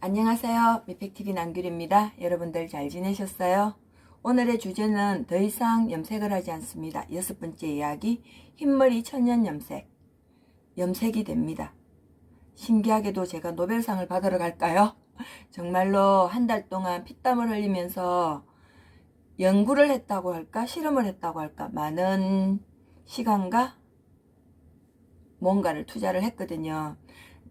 안녕하세요. 미팩TV 남규리입니다. 여러분들 잘 지내셨어요? 오늘의 주제는 더 이상 염색을 하지 않습니다. 여섯 번째 이야기, 흰머리 천연 염색. 염색이 됩니다. 신기하게도 제가 노벨상을 받으러 갈까요? 정말로 한 달 동안 피땀을 흘리면서 연구를 했다고 할까? 실험을 했다고 할까? 많은 시간과 뭔가를 투자를 했거든요.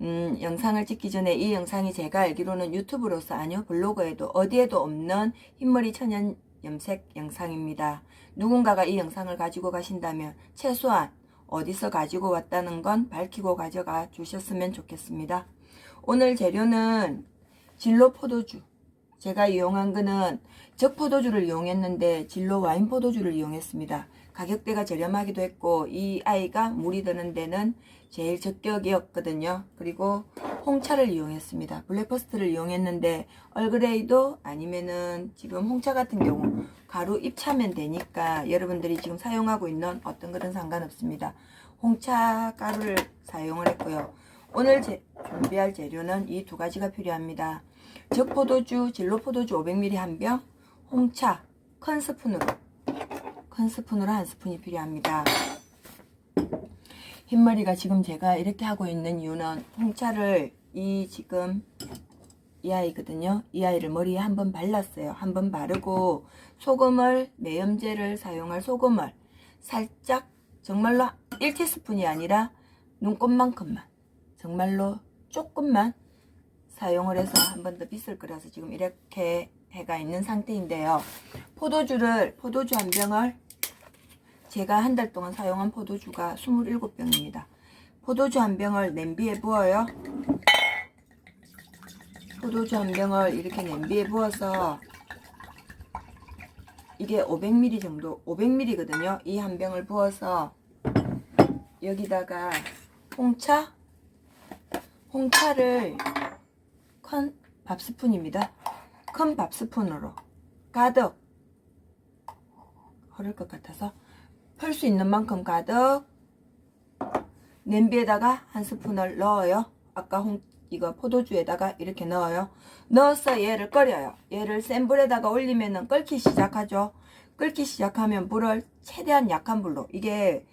음, 영상을 찍기 전에 이 영상이 제가 알기로는 유튜브로서 아니요 블로그에도 어디에도 없는 흰머리 천연 염색 영상입니다. 누군가가 이 영상을 가지고 가신다면 최소한 어디서 가지고 왔다는 건 밝히고 가져가 주셨으면 좋겠습니다. 오늘 재료는 진로 포도주. 제가 이용한 거는 적 포도주를 이용했는데 진로 와인 포도주를 이용했습니다. 가격대가 저렴하기도 했고 이 아이가 물이 드는 데는 제일 적격이었거든요. 그리고 홍차를 이용했습니다. 블랙퍼스트를 이용했는데 얼그레이도 아니면은 지금 홍차 같은 경우 가루 입차면 되니까 여러분들이 지금 사용하고 있는 어떤 거든 상관없습니다. 홍차 가루를 사용을 했고요. 오늘 제, 준비할 재료는 이 두 가지가 필요합니다. 적포도주, 진로포도주 500ml 한 병, 홍차 큰 스푼으로 큰 스푼으로 한 스푼이 필요합니다. 흰머리가 지금 제가 이렇게 하고 있는 이유는 홍차를 이 지금 이 아이거든요. 이 아이를 머리에 한 번 발랐어요. 한 번 바르고 소금을 매염제를 사용할 소금을 살짝 정말로 1티스푼이 아니라 눈곱만큼만 정말로 조금만 사용을 해서 한 번 더 빗을 끓여서 지금 이렇게 해가 있는 상태인데요. 포도주를 포도주 한 병을 제가 한 달 동안 사용한 포도주가 27병입니다. 포도주 한 병을 냄비에 부어요. 포도주 한 병을 이렇게 냄비에 부어서 이게 500ml 정도, 500ml거든요. 이 한 병을 부어서 여기다가 홍차, 홍차를 큰 밥스푼입니다. 큰 밥스푼으로 가득 흐를 것 같아서 펄수 있는 만큼 가득 냄비에다가 한 스푼을 넣어요. 아까 홍, 이거 포도주에다가 이렇게 넣어요. 넣어서 얘를 끓여요. 얘를 센 불에다가 올리면은 끓기 시작하죠. 끓기 시작하면 불을 최대한 약한 불로 이게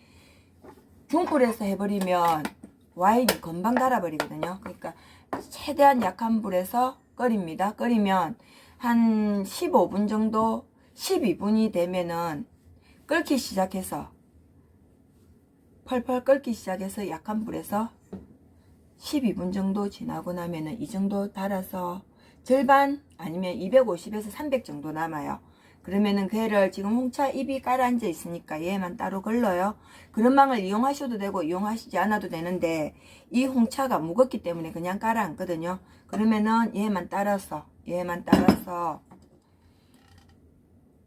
중불에서 해버리면 와인이 금방 달아버리거든요. 그러니까 최대한 약한 불에서 끓입니다. 끓이면 한 15분 정도, 12분이 되면은 끓기 시작해서 펄펄 끓기 시작해서 약한 불에서 12분 정도 지나고 나면은 이 정도 달아서 절반 아니면 250에서 300 정도 남아요. 그러면은 걔를 지금 홍차 잎이 깔아앉아 있으니까 얘만 따로 걸러요. 그런 망을 이용하셔도 되고 이용하시지 않아도 되는데 이 홍차가 무겁기 때문에 그냥 깔아앉거든요. 그러면은 얘만 따라서 얘만 따라서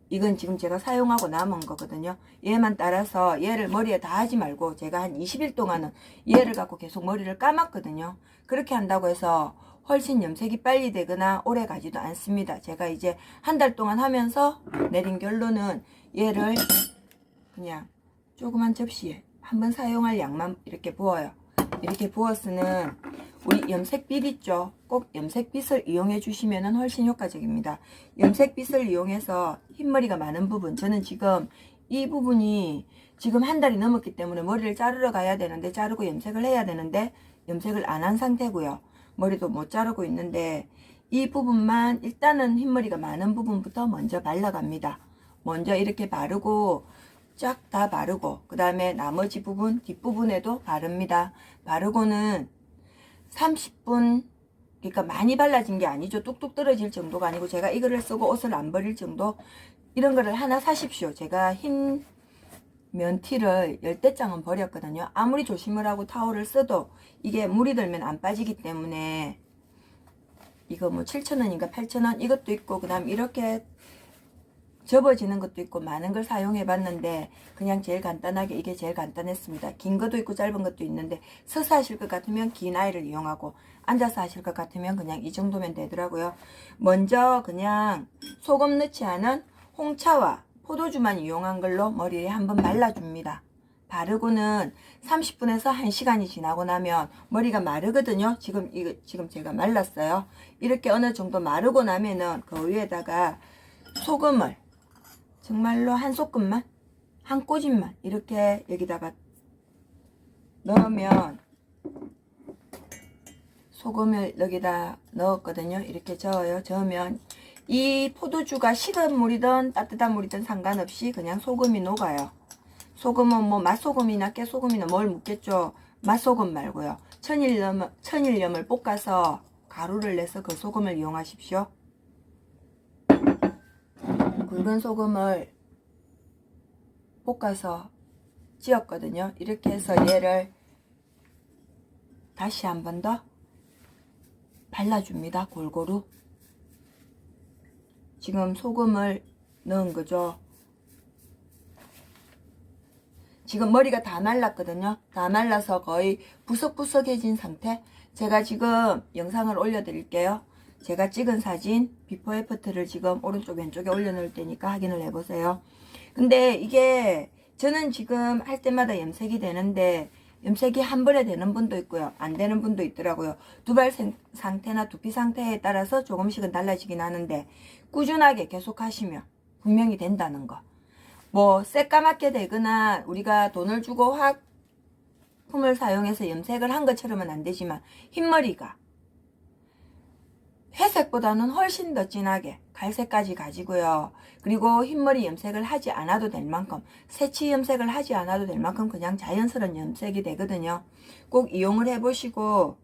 이건 지금 제가 사용하고 남은 거거든요. 얘만 따라서 얘를 머리에 다 하지 말고 제가 한 20일 동안은 얘를 갖고 계속 머리를 감았거든요. 그렇게 한다고 해서 훨씬 염색이 빨리 되거나 오래 가지도 않습니다. 제가 이제 한 달 동안 하면서 내린 결론은 얘를 그냥 조그만 접시에 한 번 사용할 양만 이렇게 부어요. 이렇게 부어서는 우리 염색빗 있죠? 꼭 염색빗을 이용해 주시면 훨씬 효과적입니다. 염색빗을 이용해서 흰머리가 많은 부분, 저는 지금 이 부분이 지금 한 달이 넘었기 때문에 머리를 자르러 가야 되는데 자르고 염색을 해야 되는데 염색을 안 한 상태고요. 머리도 못 자르고 있는데 이 부분만 일단은 흰머리가 많은 부분부터 먼저 발라갑니다. 먼저 이렇게 바르고 쫙 다 바르고 그 다음에 나머지 부분 뒷부분에도 바릅니다. 바르고는 30분 그러니까 많이 발라진 게 아니죠. 뚝뚝 떨어질 정도가 아니고 제가 이거를 쓰고 옷을 안 버릴 정도 이런 거를 하나 사십시오. 제가 흰 면티를 열대 장은 버렸거든요. 아무리 조심을 하고 타올을 써도 이게 물이 들면 안 빠지기 때문에 이거 뭐 7,000원인가 8,000원 이것도 있고 그 다음 이렇게 접어지는 것도 있고 많은 걸 사용해 봤는데 그냥 제일 간단하게 이게 제일 간단했습니다. 긴 것도 있고 짧은 것도 있는데 서서 하실 것 같으면 긴 아이를 이용하고 앉아서 하실 것 같으면 그냥 이 정도면 되더라고요. 먼저 그냥 소금 넣지 않은 홍차와 포도주만 이용한 걸로 머리에 한번 발라줍니다. 바르고는 30분에서 1시간이 지나고 나면 머리가 마르거든요. 지금 이거 지금 제가 말랐어요. 이렇게 어느 정도 마르고 나면은 그 위에다가 소금을 정말로 한 소금만 한 꼬집만 이렇게 여기다가 넣으면 소금을 여기다 넣었거든요. 이렇게 저어요. 저으면 이 포도주가 식은 물이든 따뜻한 물이든 상관없이 그냥 소금이 녹아요. 소금은 뭐 맛소금이나 깨소금이나 뭘 묻겠죠. 맛소금 말고요. 천일염, 천일염을 볶아서 가루를 내서 그 소금을 이용하십시오. 굵은 소금을 볶아서 찧었거든요. 이렇게 해서 얘를 다시 한 번 더 발라줍니다. 골고루. 지금 소금을 넣은 거죠. 지금 머리가 다 말랐거든요. 다 말라서 거의 부석부석해진 상태. 제가 지금 영상을 올려드릴게요. 제가 찍은 사진, 비포 애프터를 지금 오른쪽 왼쪽에 올려놓을 테니까 확인을 해보세요. 근데 이게 저는 지금 할 때마다 염색이 되는데 염색이 한 번에 되는 분도 있고요. 안 되는 분도 있더라고요. 두발 상태나 두피 상태에 따라서 조금씩은 달라지긴 하는데 꾸준하게 계속 하시면 분명히 된다는 거. 뭐 새까맣게 되거나 우리가 돈을 주고 화품을 사용해서 염색을 한 것처럼은 안 되지만 흰머리가 회색보다는 훨씬 더 진하게 갈색까지 가지고요. 그리고 흰머리 염색을 하지 않아도 될 만큼 새치 염색을 하지 않아도 될 만큼 그냥 자연스러운 염색이 되거든요. 꼭 이용을 해보시고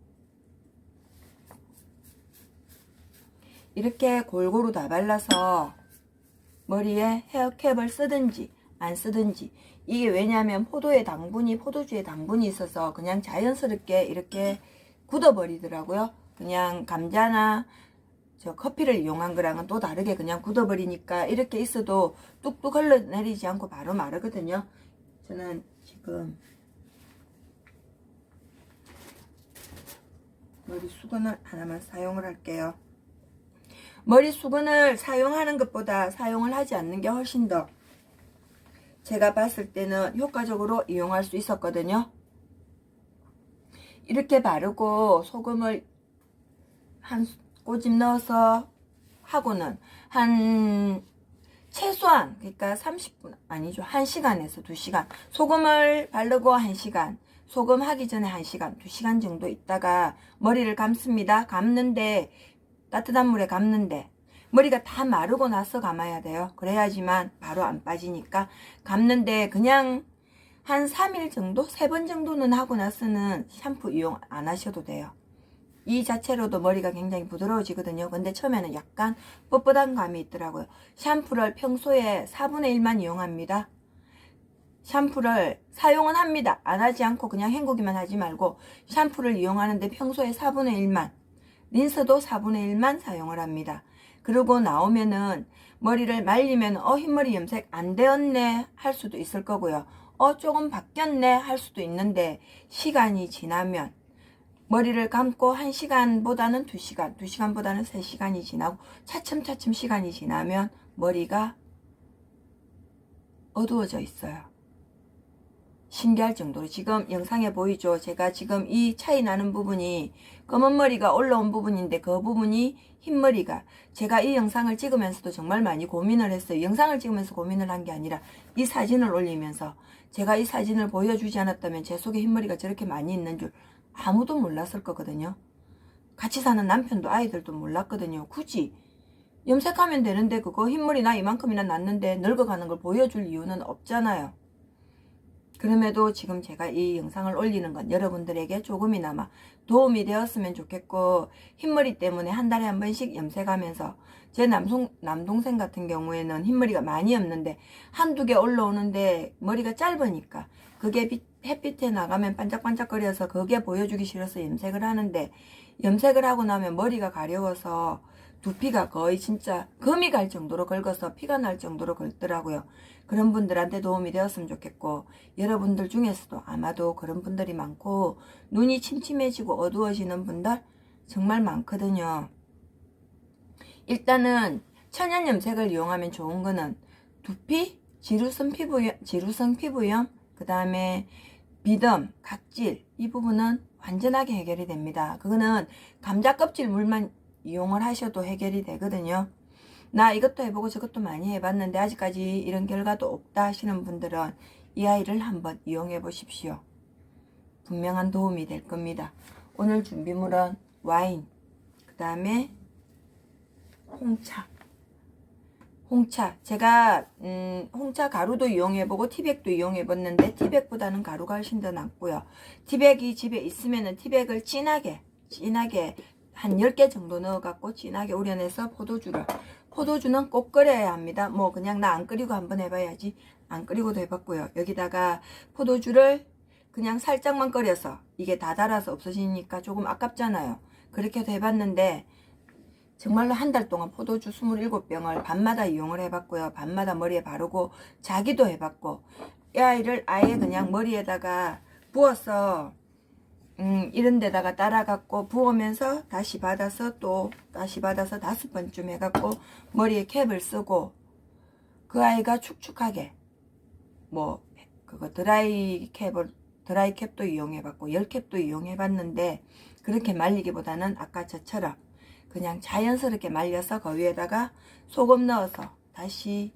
이렇게 골고루 다 발라서 머리에 헤어캡을 쓰든지 안 쓰든지 이게 왜냐하면 포도의 당분이 포도주의 당분이 있어서 그냥 자연스럽게 이렇게 굳어버리더라고요. 그냥 감자나 저 커피를 이용한 거랑은 또 다르게 그냥 굳어버리니까 이렇게 있어도 뚝뚝 흘러내리지 않고 바로 마르거든요. 저는 지금 머리 수건을 하나만 사용을 할게요. 머리 수건을 사용하는 것보다 사용을 하지 않는 게 훨씬 더 제가 봤을 때는 효과적으로 이용할 수 있었거든요. 이렇게 바르고 소금을 한 꼬집 넣어서 하고는 한 최소한 그러니까 30분 아니죠. 1시간에서 2시간. 소금을 바르고 1시간. 소금 하기 전에 1시간 2시간 정도 있다가 머리를 감습니다. 감는데 따뜻한 물에 감는데 머리가 다 마르고 나서 감아야 돼요 그래야지만 바로 안 빠지니까 감는데 그냥 한 3일 정도 3번 정도는 하고 나서는 샴푸 이용 안 하셔도 돼요 이 자체로도 머리가 굉장히 부드러워지거든요. 근데 처음에는 약간 뻣뻣한 감이 있더라고요. 샴푸를 평소에 4분의 1만 이용합니다. 샴푸를 사용은 합니다. 안 하지 않고 그냥 헹구기만 하지 말고 샴푸를 이용하는데 평소에 4분의 1만 린스도 4분의 1만 사용을 합니다. 그러고 나오면은 머리를 말리면 어 흰머리 염색 안 되었네 할 수도 있을 거고요. 어 조금 바뀌었네 할 수도 있는데 시간이 지나면 머리를 감고 1시간보다는 2시간, 2시간보다는 3시간이 지나고 차츰차츰 시간이 지나면 머리가 어두워져 있어요. 신기할 정도로 지금 영상에 보이죠? 제가 지금 이 차이 나는 부분이 검은 머리가 올라온 부분인데 그 부분이 흰 머리가 제가 이 영상을 찍으면서도 정말 많이 고민을 했어요. 영상을 찍으면서 고민을 한 게 아니라 이 사진을 올리면서 제가 이 사진을 보여주지 않았다면 제 속에 흰머리가 저렇게 많이 있는 줄 아무도 몰랐을 거거든요. 같이 사는 남편도 아이들도 몰랐거든요. 굳이 염색하면 되는데 그거 흰머리 나 이만큼이나 났는데 늙어가는 걸 보여줄 이유는 없잖아요. 그럼에도 지금 제가 이 영상을 올리는 건 여러분들에게 조금이나마 도움이 되었으면 좋겠고 흰머리 때문에 한 달에 한 번씩 염색하면서 제 남성, 남동생 같은 경우에는 흰머리가 많이 없는데 한두 개 올라오는데 머리가 짧으니까 그게 빛, 햇빛에 나가면 반짝반짝거려서 그게 보여주기 싫어서 염색을 하는데 염색을 하고 나면 머리가 가려워서 두피가 거의 진짜 금이 갈 정도로 긁어서 피가 날 정도로 긁더라고요. 그런 분들한테 도움이 되었으면 좋겠고 여러분들 중에서도 아마도 그런 분들이 많고 눈이 침침해지고 어두워지는 분들 정말 많거든요. 일단은 천연 염색을 이용하면 좋은 거는 두피, 지루성 피부염, 지루성 피부염, 그 다음에 비듬, 각질 이 부분은 완전하게 해결이 됩니다. 그거는 감자 껍질 물만 이용을 하셔도 해결이 되거든요. 나 이것도 해보고 저것도 많이 해봤는데 아직까지 이런 결과도 없다 하시는 분들은 이 아이를 한번 이용해 보십시오. 분명한 도움이 될 겁니다. 오늘 준비물은 와인, 그 다음에 홍차. 홍차. 제가 음, 홍차 가루도 이용해보고 티백도 이용해봤는데 티백보다는 가루가 훨씬 더 낫고요. 티백이 집에 있으면 은 티백을 진하게 진하게 한 10개 정도 넣어갖고 진하게 우려내서 포도주를 포도주는 꼭 끓여야 합니다. 뭐 그냥 나 안 끓이고 한번 해봐야지 안 끓이고도 해봤고요. 여기다가 포도주를 그냥 살짝만 끓여서 이게 다 달아서 없어지니까 조금 아깝잖아요. 그렇게도 해봤는데 정말로 한 달 동안 포도주 27병을 밤마다 이용을 해봤고요. 밤마다 머리에 바르고 자기도 해봤고 이 아이를 아예 그냥 머리에다가 부어서 음, 이런 데다가 따라갖고 부으면서 다시 받아서 또 다시 받아서 다섯 번쯤 해갖고 머리에 캡을 쓰고 그 아이가 축축하게 뭐 그거 드라이 캡을 드라이 캡도 이용해봤고 열 캡도 이용해봤는데 그렇게 말리기보다는 아까 저처럼 그냥 자연스럽게 말려서 그 위에다가 소금 넣어서 다시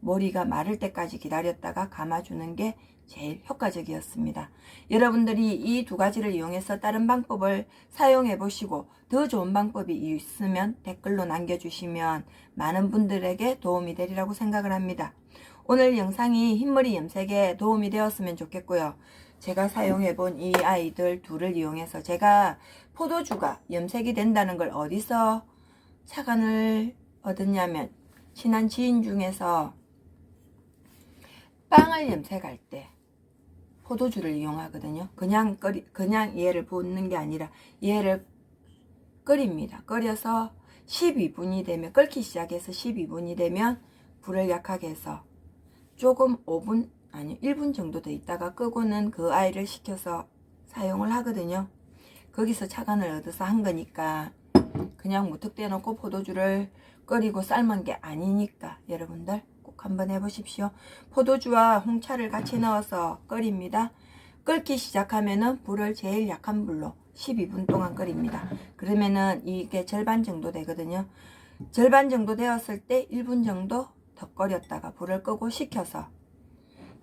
머리가 마를 때까지 기다렸다가 감아주는 게 제일 효과적이었습니다. 여러분들이 이 두 가지를 이용해서 다른 방법을 사용해 보시고 더 좋은 방법이 있으면 댓글로 남겨주시면 많은 분들에게 도움이 되리라고 생각을 합니다. 오늘 영상이 흰머리 염색에 도움이 되었으면 좋겠고요. 제가 사용해 본 이 아이들 둘을 이용해서 제가 포도주가 염색이 된다는 걸 어디서 착안을 얻었냐면 친한 지인 중에서 빵을 염색할 때 포도주를 이용하거든요. 그냥 끓이, 그냥 얘를 붓는 게 아니라 얘를 끓입니다. 끓여서 12분이 되면 끓기 시작해서 12분이 되면 불을 약하게 해서 조금 5분 아니 1분 정도 더 있다가 끄고는 그 아이를 식혀서 사용을 하거든요. 거기서 차관을 얻어서 한 거니까 그냥 무턱대 놓고 포도주를 끓이고 삶은 게 아니니까 여러분들 꼭 한번 해보십시오. 포도주와 홍차를 같이 넣어서 끓입니다. 끓기 시작하면은 불을 제일 약한 불로 12분 동안 끓입니다. 그러면은 이게 절반 정도 되거든요. 절반 정도 되었을 때 1분 정도 더 끓였다가 불을 끄고 식혀서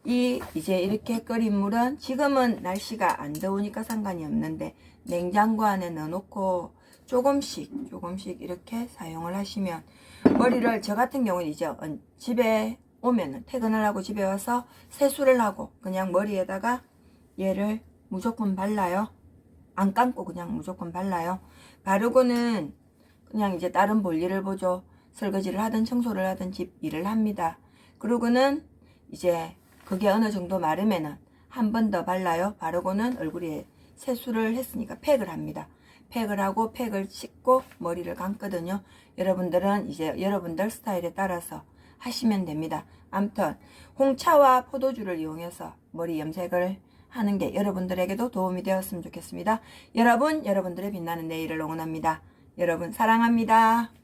이 이제 이렇게 끓인 물은 지금은 날씨가 안 더우니까 상관이 없는데 냉장고 안에 넣어놓고 조금씩 조금씩 이렇게 사용을 하시면 머리를 저 같은 경우는 이제 어, 집에 오면은 퇴근을 하고 집에 와서 세수를 하고 그냥 머리에다가 얘를 무조건 발라요. 안 감고 그냥 무조건 발라요. 바르고는 그냥 이제 다른 볼일을 보죠. 설거지를 하든 청소를 하든 집 일을 합니다. 그러고는 이제 그게 어느 정도 마르면은 한 번 더 발라요. 바르고는 얼굴에 세수를 했으니까 팩을 합니다. 팩을 하고 팩을 씻고 머리를 감거든요. 여러분들은 이제 여러분들 스타일에 따라서 하시면 됩니다. 암튼 홍차와 포도주를 이용해서 머리 염색을 하는 게 여러분들에게도 도움이 되었으면 좋겠습니다. 여러분, 여러분들의 빛나는 내일을 응원합니다. 여러분 사랑합니다.